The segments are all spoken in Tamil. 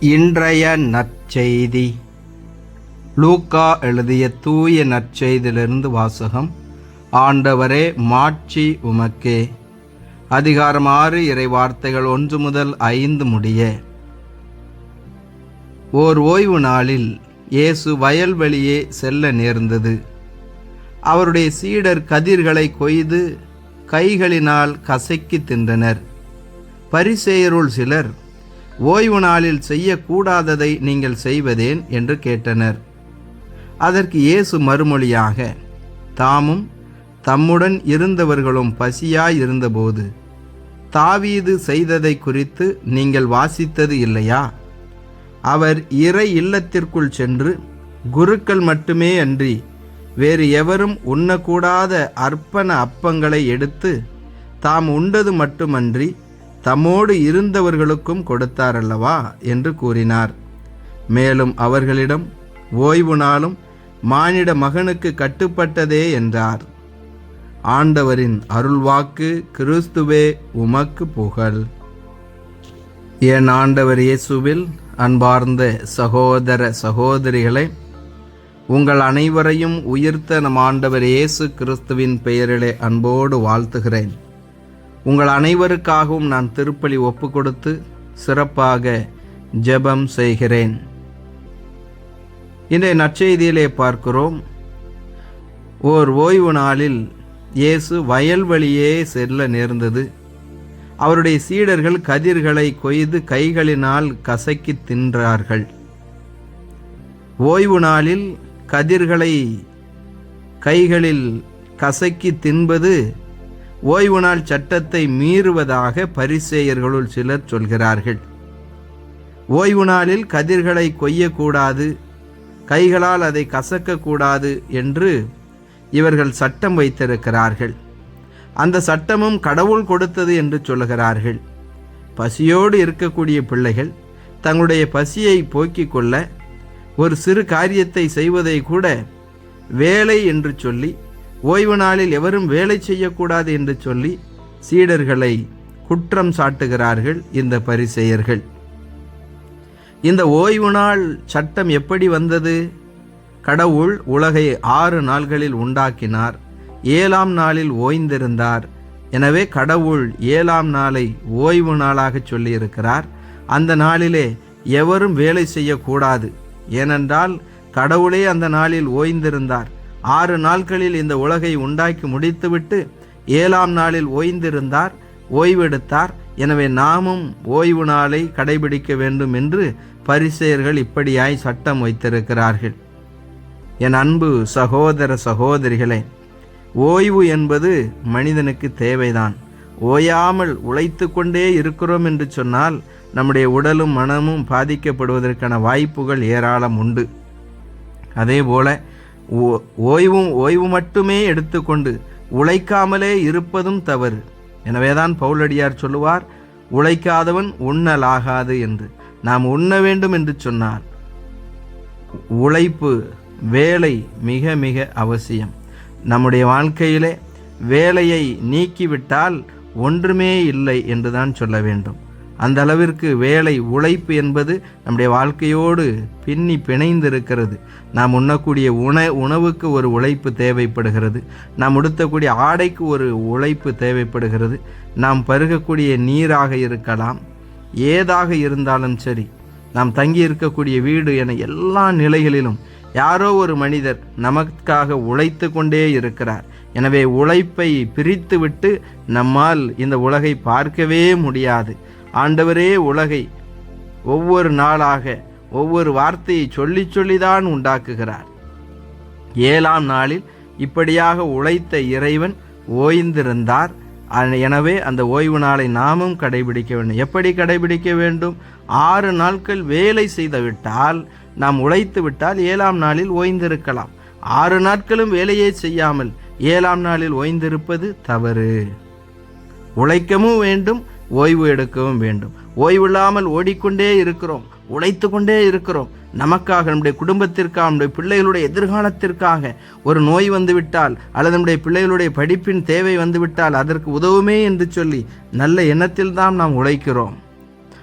இன்றைய நற்செய்தி. லூக்கா எழுதிய தூய நற்செய்தியிலிருந்து வாசகம். ஆண்டவரே மாட்சி உமக்கே. அதிகாரம் ஆறு இறை வார்த்தைகள் ஒன்று முதல் ஐந்து முடிய. ஓர் ஓய்வு நாளில் இயேசு வயல்வெளியே செல்ல நேர்ந்தது. அவருடைய சீடர் கதிர்களை கொய்து கைகளினால் கசக்கி தின்றனர். பரிசேயருள் சிலர் ஓய்வு நாளில் செய்யக்கூடாததை நீங்கள் செய்வதேன் என்று கேட்டனர். அதற்கு இயேசு மறுமொழியாக தாமும் தம்முடன் இருந்தவர்களும் பசியாயிருந்தபோது தாவீது செய்ததை குறித்து நீங்கள் வாசித்தது இல்லையா? அவர் இறை இல்லத்திற்குள் சென்று குருக்கள் மட்டுமே அன்றி வேறு எவரும் உண்ணக்கூடாத அர்ப்பண அப்பங்களை எடுத்து தாம் உண்டது மட்டுமன்றி தம்மோடு இருந்தவர்களுக்கும் கொடுத்தாரல்லவா? என்று கூறினார். மேலும் அவர்களிடம் ஓய்வு நாளும் மானிட மகனுக்கு கட்டுப்பட்டதே என்றார். ஆண்டவரின் அருள்வாக்கு கிறிஸ்துவே உமக்கு புகழ். என் ஆண்டவர் இயேசுவில் அன்பார்ந்த சகோதர சகோதரிகளை உங்கள் அனைவரையும் உயிர்த்த நம் ஆண்டவர் இயேசு கிறிஸ்துவின் பெயரிலே அன்போடு வாழ்த்துகிறேன். உங்கள் அனைவருக்காகவும் நான் திருப்பலி ஒப்பு கொடுத்து சிறப்பாக ஜெபம் செய்கிறேன். இன்றைய நற்செய்தியிலே பார்க்கிறோம். ஓர் ஓய்வு நாளில் இயேசு வயல்வெளியே செல்ல நேர்ந்தது. அவருடைய சீடர்கள் கதிர்களை கொய்து கைகளினால் கசக்கி தின்றார்கள். ஓய்வு நாளில் கதிர்களை கைகளில் கசக்கி தின்பது ஓய்வு நாள் சட்டத்தை மீறுவதாக பரிசேயர்களுள் சிலர் சொல்கிறார்கள். ஓய்வு நாளில் கதிர்களை கொய்யக்கூடாது கைகளால் அதை கசக்கக்கூடாது என்று இவர்கள் சட்டம் வைத்திருக்கிறார்கள். அந்த சட்டமும் கடவுள் கொடுத்தது என்று சொல்லுகிறார்கள். பசியோடு இருக்கக்கூடிய பிள்ளைகள் தங்களுடைய பசியை போக்கிக் கொள்ள ஒரு சிறு காரியத்தை செய்வதை கூட வேலை என்று சொல்லி ஓய்வு நாளில் எவரும் வேலை செய்யக்கூடாது என்று சொல்லி சீடர்களை குற்றம் சாட்டுகிறார்கள் இந்த பரிசெயர்கள். இந்த ஓய்வு நாள் சட்டம் எப்படி வந்தது? கடவுள் உலகை ஆறு நாள்களில் உண்டாக்கினார் ஏழாம் நாளில் ஓய்ந்திருந்தார். எனவே கடவுள் ஏழாம் நாளை ஓய்வு நாளாக சொல்லியிருக்கிறார். அந்த நாளிலே எவரும் வேலை செய்யக்கூடாது. ஏனென்றால் கடவுளே அந்த நாளில் ஓய்ந்திருந்தார். ஆறு நாட்களில் இந்த உலகை உண்டாக்கி முடித்துவிட்டு ஏழாம் நாளில் ஓய்ந்திருந்தார் ஓய்வெடுத்தார். எனவே நாமும் ஓய்வு நாளை கடைபிடிக்க வேண்டும் என்று பரிசெயர்கள் இப்படியாய் சட்டம் வைத்திருக்கிறார்கள். என் அன்பு சகோதர சகோதரிகளே ஓய்வு என்பது மனிதனுக்கு தேவைதான். ஓயாமல் உழைத்து கொண்டே இருக்கிறோம் என்று சொன்னால் நம்முடைய உடலும் மனமும் பாதிக்கப்படுவதற்கான வாய்ப்புகள் ஏராளம் உண்டு. அதே போல ஓய்வும் ஓய்வு மட்டுமே எடுத்துக்கொண்டு உழைக்காமலே இருப்பதும் தவறு. எனவேதான் பவுலடியார் சொல்லுவார் உழைக்காதவன் உண்ணலாகாது என்று. நாம் உண்ண வேண்டும் என்று சொன்னார் உழைப்பு வேலை மிக மிக அவசியம். நம்முடைய வாழ்க்கையிலே வேலையை நீக்கிவிட்டால் ஒன்றுமே இல்லை என்று தான் சொல்ல வேண்டும். அந்த அளவிற்கு வேலை உழைப்பு என்பது நம்முடைய வாழ்க்கையோடு பின்னி பிணைந்திருக்கிறது. நாம் உண்ணக்கூடிய உண உணவுக்கு ஒரு உழைப்பு தேவைப்படுகிறது. நாம் உடுத்தக்கூடிய ஆடைக்கு ஒரு உழைப்பு தேவைப்படுகிறது. நாம் பருகக்கூடிய நீராக இருக்கலாம். ஏதாக இருந்தாலும் சரி நாம் தங்கி இருக்கக்கூடிய வீடு என எல்லா நிலைகளிலும் யாரோ ஒரு மனிதர் நமக்காக உழைத்து கொண்டே இருக்கிறார். எனவே உழைப்பை பிரித்துவிட்டு நம்மால் இந்த உலகை பார்க்கவே முடியாது. ஆண்டவரே உலகை ஒவ்வொரு நாளாக ஒவ்வொரு வார்த்தையை சொல்லி சொல்லிதான் உண்டாக்குகிறார். ஏழாம் நாளில் இப்படியாக உழைத்த இறைவன் ஓய்ந்திருந்தார். எனவே அந்த ஓய்வு நாளை நாமும் கடைபிடிக்க வேண்டும். எப்படி கடைபிடிக்க வேண்டும்? ஆறு நாட்கள் வேலை செய்துவிட்டால் நாம் உழைத்து விட்டால் ஏழாம் நாளில் ஓய்ந்திருக்கலாம். ஆறு நாட்களும் வேலையே செய்யாமல் ஏழாம் நாளில் ஓய்ந்திருப்பது தவறு. உழைக்கவும் வேண்டும் ஓய்வு எடுக்கவும் வேண்டும். ஓய்வில்லாமல் ஓடிக்கொண்டே இருக்கிறோம். உழைத்து கொண்டே இருக்கிறோம். நமக்காக நம்முடைய குடும்பத்திற்காக நம்முடைய பிள்ளைகளுடைய எதிர்காலத்திற்காக ஒரு நோய் வந்துவிட்டால் அல்லது நம்முடைய பிள்ளைகளுடைய படிப்பின் தேவை வந்துவிட்டால் அதற்கு உதவுமே என்று சொல்லி நல்ல எண்ணத்தில் தான் நாம் உழைக்கிறோம்.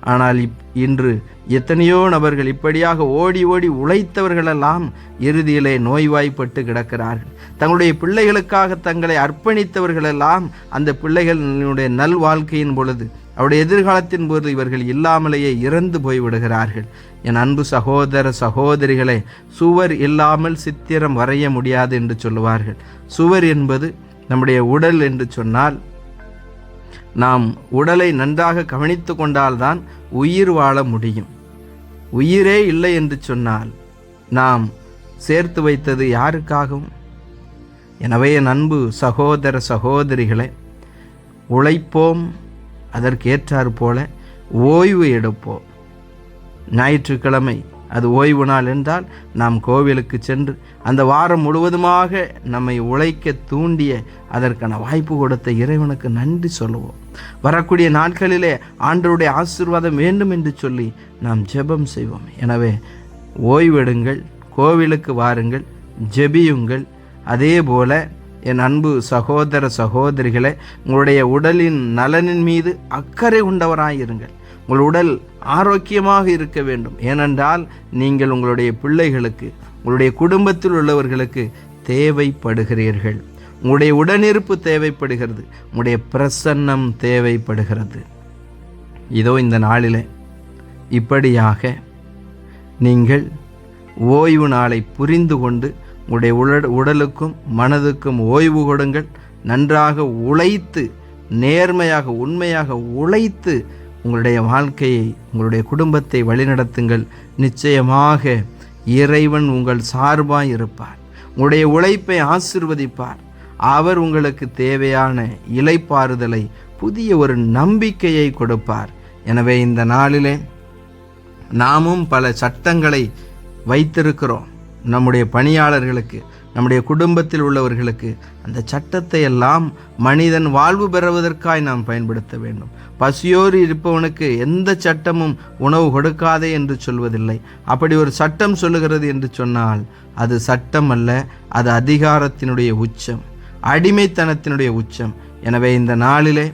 ஆனால் இப் இன்று எத்தனையோ நபர்கள் இப்படியாக ஓடி ஓடி உழைத்தவர்களெல்லாம் இறுதியிலே நோய்வாய்ப்பட்டு கிடக்கிறார்கள். தங்களுடைய பிள்ளைகளுக்காக தங்களை அர்ப்பணித்தவர்களெல்லாம் அந்த பிள்ளைகளுடைய நல் வாழ்க்கையின் பொழுது அவருடைய எதிர்காலத்தின் போது இவர்கள் இல்லாமலேயே இறந்து போய்விடுகிறார்கள். என் அன்பு சகோதர சகோதரிகளை சுவர் இல்லாமல் சித்திரம் வரைய முடியாது என்று சொல்லுவார்கள். சுவர் என்பது நம்முடைய உடல் என்று சொன்னால் நாம் உடலை நன்றாக கவனித்து கொண்டால்தான் உயிர் வாழ முடியும். உயிரே இல்லை என்று சொன்னால் நாம் சேர்த்து வைத்தது யாருக்காகவும் எனவே என் அன்பு சகோதர சகோதரிகளை உழைப்போம் அதற்கேற்றாற் போல ஓய்வு எடுப்போம். ஞாயிற்றுக்கிழமை அது ஓய்வு நாள் என்றால் நாம் கோவிலுக்கு சென்று அந்த வாரம் முழுவதுமாக நம்மை உழைக்க தூண்டிய அதற்கான வாய்ப்பு கொடுத்த இறைவனுக்கு நன்றி சொல்லுவோம். வரக்கூடிய நாட்களிலே ஆண்டருடைய ஆசீர்வாதம் வேண்டும் என்று சொல்லி நாம் ஜெபம் செய்வோம். எனவே ஓய்வெடுங்கள் கோவிலுக்கு வாருங்கள் ஜெபியுங்கள். அதே போல என் அன்பு சகோதர சகோதரிகளை உங்களுடைய உடலின் நலனின் மீது அக்கறை உண்டவராயிருங்கள். உங்கள் உடல் ஆரோக்கியமாக இருக்க வேண்டும். ஏனென்றால் நீங்கள் உங்களுடைய பிள்ளைகளுக்கு உங்களுடைய குடும்பத்தில் உள்ளவர்களுக்கு தேவைப்படுகிறீர்கள். உங்களுடைய உடனிருப்பு தேவைப்படுகிறது. உங்களுடைய பிரசன்னம் தேவைப்படுகிறது. இதோ இந்த நாளில் இப்படியாக நீங்கள் ஓய்வு நாளை புரிந்து கொண்டு உங்களுடைய உடல் உடலுக்கும் மனதுக்கும் ஓய்வு கொடுங்கள். நன்றாக உழைத்து நேர்மையாக உண்மையாக உழைத்து உங்களுடைய வாழ்க்கையை உங்களுடைய குடும்பத்தை வழிநடத்துங்கள். நிச்சயமாக இறைவன் உங்கள் சார்பாக இருப்பார். உங்களுடைய உழைப்பை ஆசிர்வதிப்பார். அவர் உங்களுக்கு தேவையான இலைப்பாறுதலை புதிய ஒரு நம்பிக்கையை கொடுப்பார். எனவே இந்த நாளிலே நாமும் பல சட்டங்களை வைத்திருக்கிறோம். நம்முடைய பணியாளர்களுக்கு நம்முடைய குடும்பத்தில் உள்ளவர்களுக்கு அந்த சட்டத்தை எல்லாம் மனிதன் வாழ்வு பெறுவதற்காய் நாம் பயன்படுத்த வேண்டும். பசியோடு இருப்பவனுக்கு எந்த சட்டமும் உணவு கொடுக்காதே என்று சொல்வதில்லை. அப்படி ஒரு சட்டம் சொல்லுகிறது என்று சொன்னால் அது சட்டம் அல்ல அது அதிகாரத்தினுடைய உச்சம் அடிமைத்தனத்தினுடைய உச்சம். எனவே இந்த நாளிலே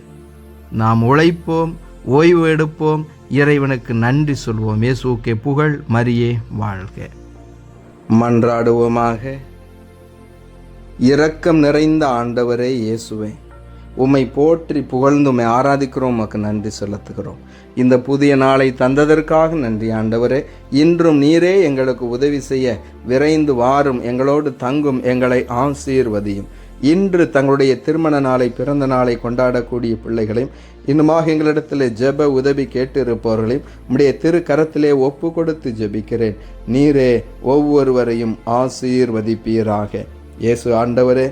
நாம் உழைப்போம் ஓய்வு எடுப்போம் இறைவனுக்கு நன்றி சொல்வோம். இயேசுக்கே புகழ் மரியே வாழ்க. மன்றாடுவோமாக. இரக்கம் நிறைந்த ஆண்டவரே இயேசுவே. உம்மை போற்றி புகழ்ந்து உம்மை ஆராதிக்கிறோம் உமக்கு நன்றி செலுத்துகிறோம். இந்த புதிய நாளை தந்ததற்காக நன்றி ஆண்டவரே. இன்றும் நீரே எங்களுக்கு உதவி செய்ய விரைந்து வாரும் எங்களோடு தங்கும் எங்களை ஆசீர்வதியும். இன்று தங்களுடைய திருமண நாளை பிறந்த நாளை கொண்டாடக்கூடிய பிள்ளைகளையும் இன்னுமாக எங்களிடத்தில் ஜெப உதவி கேட்டு இருப்பவர்களையும் உம்முடைய திரு கரத்திலே ஒப்பு கொடுத்து ஜெபிக்கிறேன். நீரே ஒவ்வொருவரையும் ஆசீர்வதிப்பீராக. இயேசு ஆண்டவரே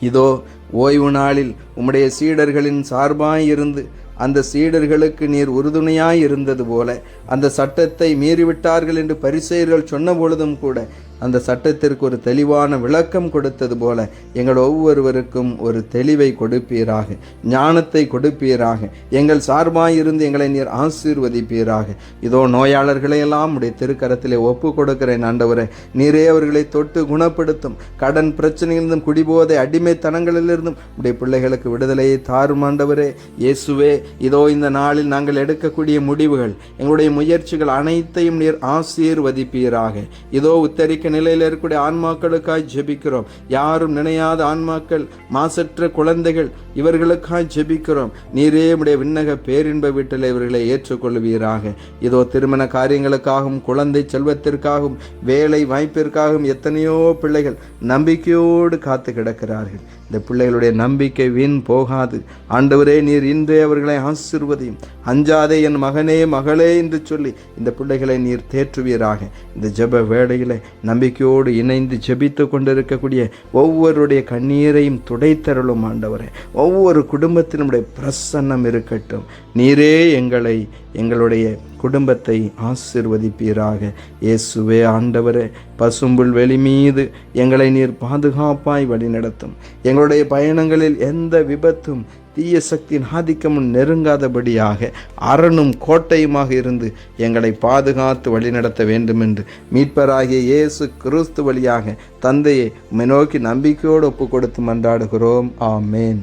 இதோ ஓய்வு நாளில் உம்முடைய சீடர்களின் சார்பாயிருந்து அந்த சீடர்களுக்கு நீர் உறுதுணையாய் இருந்தது போல அந்த சட்டத்தை மீறிவிட்டார்கள் என்று பரிசெயர்கள் சொன்ன பொழுதும் கூட அந்த சட்டத்திற்கு ஒரு தெளிவான விளக்கம் கொடுத்தது போல எங்கள் ஒவ்வொருவருக்கும் ஒரு தெளிவை கொடுப்பீராக ஞானத்தை கொடுப்பீராக எங்கள் சார்பாயிருந்து எங்களை நீர் ஆசீர்வதிப்பீராக. இதோ நோயாளர்களை எல்லாம் உடைய திருக்கரத்திலே ஒப்பு கொடுக்கிறேன் ஆண்டவரே. நீரே அவர்களை தொட்டு குணப்படுத்தும் கடன் பிரச்சனையிலிருந்தும் குடிபோதை அடிமைத்தனங்களிலிருந்தும் உடைய பிள்ளைகளுக்கு விடுதலையை தாரும் ஆண்டவரே. இயேசுவே இதோ இந்த நாளில் நாங்கள் எடுக்கக்கூடிய முடிவுகள் எங்களுடைய முயற்சிகள் அனைத்தையும் நீர் ஆசீர்வதிப்பீராக. இதோ உத்தரிக்க நிலையில் இருக்கக்கூடிய ஆன்மாக்களுக்காய் ஜெபிக்கிறோம். யாரும் நினையாத ஆன்மாக்கள் மாசற்ற குழந்தைகள் இவர்களுக்காய் ஜெபிக்கிறோம். நீரே உடைய விண்ணக பேரின்ப வீட்டில் இவர்களை ஏற்றுக்கொள்வீராக. இதோ திருமண காரியங்களுக்காகவும் குழந்தை செல்வத்திற்காகவும் வேலை வாய்ப்பிற்காகவும் எத்தனையோ பிள்ளைகள் நம்பிக்கையோடு காத்து கிடக்கிறார்கள். இந்த பிள்ளைகளுடைய நம்பிக்கை வீண் போகாது. ஆண்டவரே நீர் இன்றே அவர்களை ஆசிர்வதையும். அஞ்சாதே என் மகனே மகளே என்று சொல்லி இந்த பிள்ளைகளை நீர் தேற்றுவீராக. இந்த ஜெப வேளையில நம்பிக்கையோடு இணைந்து ஜெபித்து கொண்டிருக்கக்கூடிய ஒவ்வொருடைய கண்ணீரையும் துடைத்தருளும் ஆண்டவரே. ஒவ்வொரு குடும்பத்தினுடைய பிரசன்னம் இருக்கட்டும். நீரே எங்களை எங்களுடைய குடும்பத்தை ஆசிர்வதிப்பீராக. இயேசுவே ஆண்டவரே பசும்புல் வெளி மீது எங்களை நீர் பாதுகாப்பாய் வழிநடத்தும். எங்களுடைய பயணங்களில் எந்த விபத்தும் தீய சக்தியின் ஆதிக்கமும் நெருங்காதபடியாக அரணும் கோட்டையுமாக இருந்து எங்களை பாதுகாத்து வழிநடத்த வேண்டும் என்று மீட்பராகிய இயேசு கிறிஸ்து வழியாக தந்தையை நோக்கி நம்பிக்கையோடு ஒப்பு கொடுத்து மன்றாடுகிறோம். ஆமேன்.